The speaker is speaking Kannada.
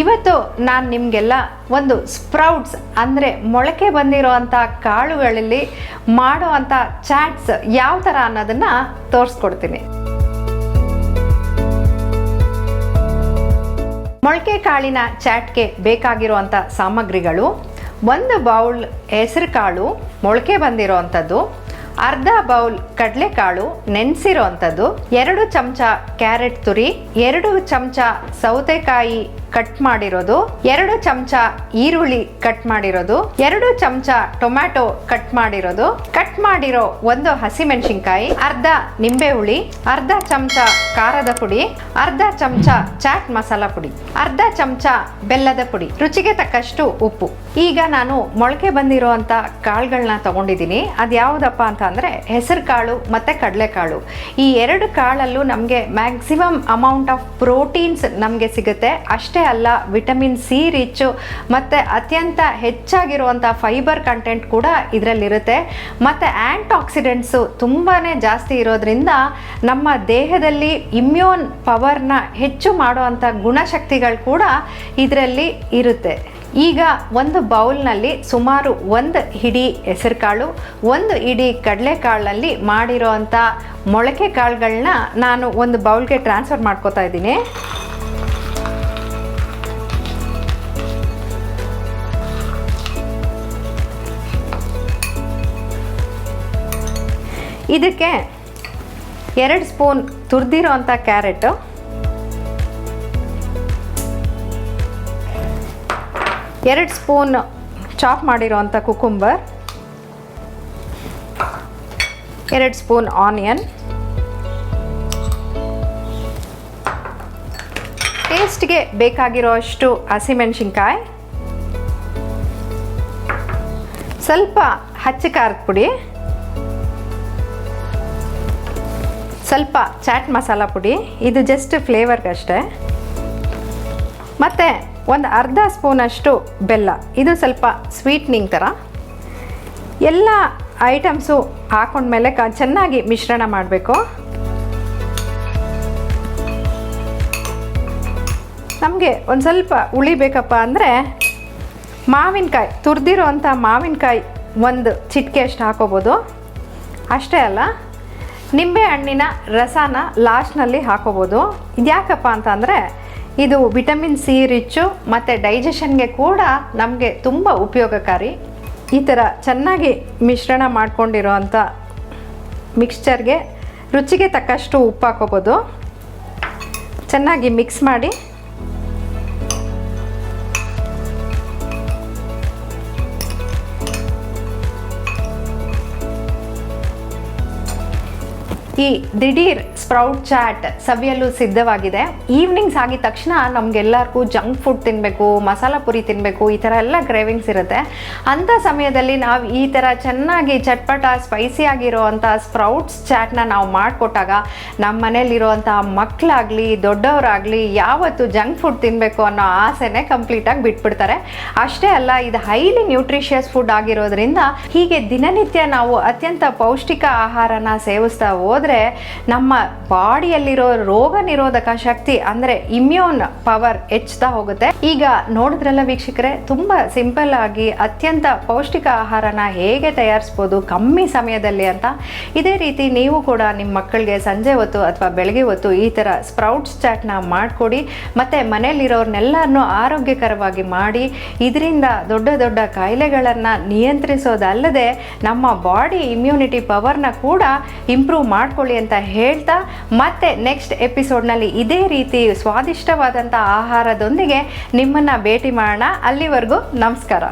ಇವತ್ತು ನಾನು ನಿಮಗೆಲ್ಲ ಒಂದು ಸ್ಪ್ರೌಟ್ಸ್ ಅಂದರೆ ಮೊಳಕೆ ಬಂದಿರೋವಂಥ ಕಾಳುಗಳಲ್ಲಿ ಮಾಡೋವಂಥ ಚಾಟ್ಸ್ ಯಾವ ಥರ ಅನ್ನೋದನ್ನು ತೋರಿಸ್ಕೊಡ್ತೀನಿ. ಮೊಳಕೆ ಕಾಳಿನ ಚಾಟ್ಗೆ ಬೇಕಾಗಿರುವಂಥ ಸಾಮಗ್ರಿಗಳು, ಒಂದು ಬೌಲ್ ಹೆಸರು ಕಾಳು ಮೊಳಕೆ ಬಂದಿರೋವಂಥದ್ದು ಅರ್ಧ ಬೌಲ್ ಕಡಲೆಕಾಳು ನೆನೆಸಿರೋ ಅಂಥದ್ದು ಎರಡು ಚಮಚ ಕ್ಯಾರೆಟ್ ತುರಿ, ಎರಡು ಚಮಚ ಸೌತೆಕಾಯಿ ಕಟ್ ಮಾಡಿರೋದು, ಎರಡು ಚಮಚ ಈರುಳ್ಳಿ ಕಟ್ ಮಾಡಿರೋದು, ಎರಡು ಚಮಚ ಟೊಮ್ಯಾಟೊ ಕಟ್ ಮಾಡಿರೋದು. ಕಟ್ ಮಾಡಿರೋ ಒಂದು ಹಸಿಮೆಣಸಿನ್ಕಾಯಿ, ಅರ್ಧ ನಿಂಬೆ ಹುಳಿ ಅರ್ಧ ಚಮಚ ಖಾರದ ಪುಡಿ, ಅರ್ಧ ಚಮಚ ಚಾಟ್ ಮಸಾಲ ಪುಡಿ, ಅರ್ಧ ಚಮಚ ಬೆಲ್ಲದ ಪುಡಿ. ರುಚಿಗೆ ತಕ್ಕಷ್ಟು ಉಪ್ಪು. ಈಗ ನಾನು ಮೊಳಕೆ ಬಂದಿರುವಂತ ಕಾಳುಗಳನ್ನ ತಗೊಂಡಿದ್ದೀನಿ. ಅದು ಯಾವುದಪ್ಪ ಅಂತ ಅಂದರೆ ಹೆಸರು ಕಾಳು ಮತ್ತು ಕಡಲೆಕಾಳು. ಈ ಎರಡು ಕಾಳಲ್ಲೂ ನಮಗೆ ಮ್ಯಾಕ್ಸಿಮಮ್ ಅಮೌಂಟ್ ಆಫ್ ಪ್ರೋಟೀನ್ಸ್ ನಮಗೆ ಸಿಗುತ್ತೆ. ಅಷ್ಟೇ ಅಲ್ಲ ವಿಟಮಿನ್ ಸಿ ರಿಚ್ಚು ಮತ್ತು ಅತ್ಯಂತ ಹೆಚ್ಚಾಗಿರುವಂಥ ಫೈಬರ್ ಕಂಟೆಂಟ್ ಕೂಡ ಇದರಲ್ಲಿರುತ್ತೆ. ಮತ್ತು ಆ್ಯಂಟಾಕ್ಸಿಡೆಂಟ್ಸು ತುಂಬಾ ಜಾಸ್ತಿ ಇರೋದ್ರಿಂದ ನಮ್ಮ ದೇಹದಲ್ಲಿ ಇಮ್ಯೂನ್ ಪವರ್ನ ಹೆಚ್ಚು ಮಾಡುವಂಥ ಗುಣಶಕ್ತಿಗಳು ಕೂಡ ಇದರಲ್ಲಿ ಇರುತ್ತೆ. ಈಗ ಒಂದು ಬೌಲ್ನಲ್ಲಿ ಸುಮಾರು ಒಂದು ಹಿಡಿ ಹೆಸರುಕಾಳು, ಒಂದು ಹಿಡಿ ಕಡಲೆಕಾಳಲ್ಲಿ ಮಾಡಿರೋವಂಥ ಮೊಳಕೆ ಕಾಳುಗಳನ್ನ ನಾನು ಒಂದು ಬೌಲ್ಗೆ ಟ್ರಾನ್ಸ್ಫರ್ ಮಾಡ್ಕೋತಾ ಇದ್ದೀನಿ. ಇದಕ್ಕೆ ಎರಡು ಸ್ಪೂನ್ ತುರಿದಿರೋ ಅಂಥ ಕ್ಯಾರೆಟು ಎರಡು ಸ್ಪೂನ್ ಚಾಪ್ ಮಾಡಿರೋವಂಥ ಕುಕುಂಬರ್. ಎರಡು ಸ್ಪೂನ್ ಆನಿಯನ್. ಟೇಸ್ಟ್ಗೆ ಬೇಕಾಗಿರೋ ಅಷ್ಟು ಹಸಿಮೆಣಸಿನ್ಕಾಯಿ. ಸ್ವಲ್ಪ ಹಚ್ಚ ಖಾರದ ಪುಡಿ. ಸ್ವಲ್ಪ ಚಾಟ್ ಮಸಾಲ ಪುಡಿ. ಇದು ಜಸ್ಟ್ ಫ್ಲೇವರ್ಗಷ್ಟೇ ಮತ್ತು ಒಂದು ಅರ್ಧ ಸ್ಪೂನಷ್ಟು ಬೆಲ್ಲ. ಇದು ಸ್ವಲ್ಪ ಸ್ವೀಟ್ನಿಂಗ್ ಥರ ಎಲ್ಲ ಐಟಮ್ಸು ಹಾಕೊಂಡ್ಮೇಲೆ ಕ ಚೆನ್ನಾಗಿ ಮಿಶ್ರಣ ಮಾಡಬೇಕು. ನಮಗೆ ಒಂದು ಸ್ವಲ್ಪ ಉಳಿಬೇಕಪ್ಪ ಅಂದರೆ ಮಾವಿನಕಾಯಿ ತುರಿದಿರೋ ಅಂಥ ಮಾವಿನಕಾಯಿ ಒಂದು ಚಿಟಿಕೆ ಅಷ್ಟು ಹಾಕೋಬೋದು. ಅಷ್ಟೇ ಅಲ್ಲ, ನಿಂಬೆ ಹಣ್ಣಿನ ರಸನ ಲಾಸ್ಟ್ನಲ್ಲಿ ಹಾಕೋಬೋದು. ಇದ್ಯಾಕಪ್ಪ ಅಂತ ಅಂದರೆ ಇದು ವಿಟಮಿನ್ ಸಿ ರಿಚ್ಚು ಮತ್ತು ಡೈಜೆಷನ್ಗೆ ಕೂಡ ನಮಗೆ ತುಂಬ ಉಪಯೋಗಕಾರಿ. ಈ ಥರ ಚೆನ್ನಾಗಿ ಮಿಶ್ರಣ ಮಾಡಿಕೊಂಡಿರೋ ಅಂಥ ಮಿಕ್ಸ್ಚರ್ಗೆ ರುಚಿಗೆ ತಕ್ಕಷ್ಟು ಉಪ್ಪು ಹಾಕೋಬೋದು. ಚೆನ್ನಾಗಿ ಮಿಕ್ಸ್ ಮಾಡಿ ಈ ದಿಢೀರ್ ಸ್ಪ್ರೌಟ್ ಚಾಟ್ ಸವಿಯಲು ಸಿದ್ಧವಾಗಿದೆ. ಈವ್ನಿಂಗ್ಸ್ ಆಗಿದ ತಕ್ಷಣ ನಮಗೆಲ್ಲರಿಗೂ ಜಂಕ್ ಫುಡ್ ತಿನ್ನಬೇಕು ಮಸಾಲ ಪುರಿ ತಿನ್ನಬೇಕು ಈ ಥರ ಎಲ್ಲ ಕ್ರೇವಿಂಗ್ಸ್ ಇರುತ್ತೆ. ಅಂಥ ಸಮಯದಲ್ಲಿ ನಾವು ಈ ಥರ ಚೆನ್ನಾಗಿ ಚಟ್ಪಟ ಸ್ಪೈಸಿ ಆಗಿರೋ ಅಂಥ ಸ್ಪ್ರೌಟ್ಸ್ ಚಾಟ್ನ ನಾವು ಮಾಡಿಕೊಟ್ಟಾಗ ನಮ್ಮ ಮನೇಲಿರುವಂಥ ಮಕ್ಕಳಾಗಲಿ ದೊಡ್ಡವರಾಗಲಿ ಯಾವತ್ತು ಜಂಕ್ ಫುಡ್ ತಿನ್ನಬೇಕು ಅನ್ನೋ ಆಸೆನೇ ಕಂಪ್ಲೀಟಾಗಿ ಬಿಟ್ಬಿಡ್ತಾರೆ. ಅಷ್ಟೇ ಅಲ್ಲ, ಇದು ಹೈಲಿ ನ್ಯೂಟ್ರಿಷಿಯಸ್ ಫುಡ್ ಆಗಿರೋದ್ರಿಂದ ಹೀಗೆ ದಿನನಿತ್ಯ ನಾವು ಅತ್ಯಂತ ಪೌಷ್ಟಿಕ ಆಹಾರನ ಸೇವಿಸ್ತಾ ಹೋದರೆ ನಮ್ಮ ಬಾಡಿಯಲ್ಲಿರೋ ರೋಗ ನಿರೋಧಕ ಶಕ್ತಿ ಅಂದರೆ ಇಮ್ಯೂನ್ ಪವರ್ ಹೆಚ್ಚುತ್ತಾ ಹೋಗುತ್ತೆ. ಈಗ ನೋಡಿದ್ರಲ್ಲ ವೀಕ್ಷಕರೇ, ತುಂಬ ಸಿಂಪಲ್ ಆಗಿ ಅತ್ಯಂತ ಪೌಷ್ಟಿಕ ಆಹಾರನ ಹೇಗೆ ತಯಾರಿಸ್ಬೋದು ಕಮ್ಮಿ ಸಮಯದಲ್ಲಿ ಅಂತ. ಇದೇ ರೀತಿ ನೀವು ಕೂಡ ನಿಮ್ಮ ಮಕ್ಕಳಿಗೆ ಸಂಜೆ ಹೊತ್ತು ಅಥವಾ ಬೆಳಗ್ಗೆ ಹೊತ್ತು ಈ ಥರ ಸ್ಪ್ರೌಟ್ಸ್ ಚಾಟ್ನ ಮಾಡಿಕೊಡಿ, ಮತ್ತು ಮನೆಯಲ್ಲಿರೋರ್ನೆಲ್ಲರನ್ನೂ ಆರೋಗ್ಯಕರವಾಗಿ ಮಾಡಿ, ಇದರಿಂದ ದೊಡ್ಡ ದೊಡ್ಡ ಕಾಯಿಲೆಗಳನ್ನು ನಿಯಂತ್ರಿಸೋದಲ್ಲದೆ ನಮ್ಮ ಬಾಡಿ ಇಮ್ಯುನಿಟಿ ಪವರ್ನ ಕೂಡ ಇಂಪ್ರೂವ್ ಮಾಡ್ಕೊಳ್ಳಿ ಅಂತ ಹೇಳ್ತಾ ಮತ್ತೆ ನೆಕ್ಸ್ಟ್ ಎಪಿಸೋಡ್ನಲ್ಲಿ ಇದೇ ರೀತಿ ಸ್ವಾದಿಷ್ಟವಾದಂಥ ಆಹಾರದೊಂದಿಗೆ ನಿಮ್ಮನ್ನು ಭೇಟಿ ಮಾಡೋಣ. ಅಲ್ಲಿವರೆಗೂ ನಮಸ್ಕಾರ.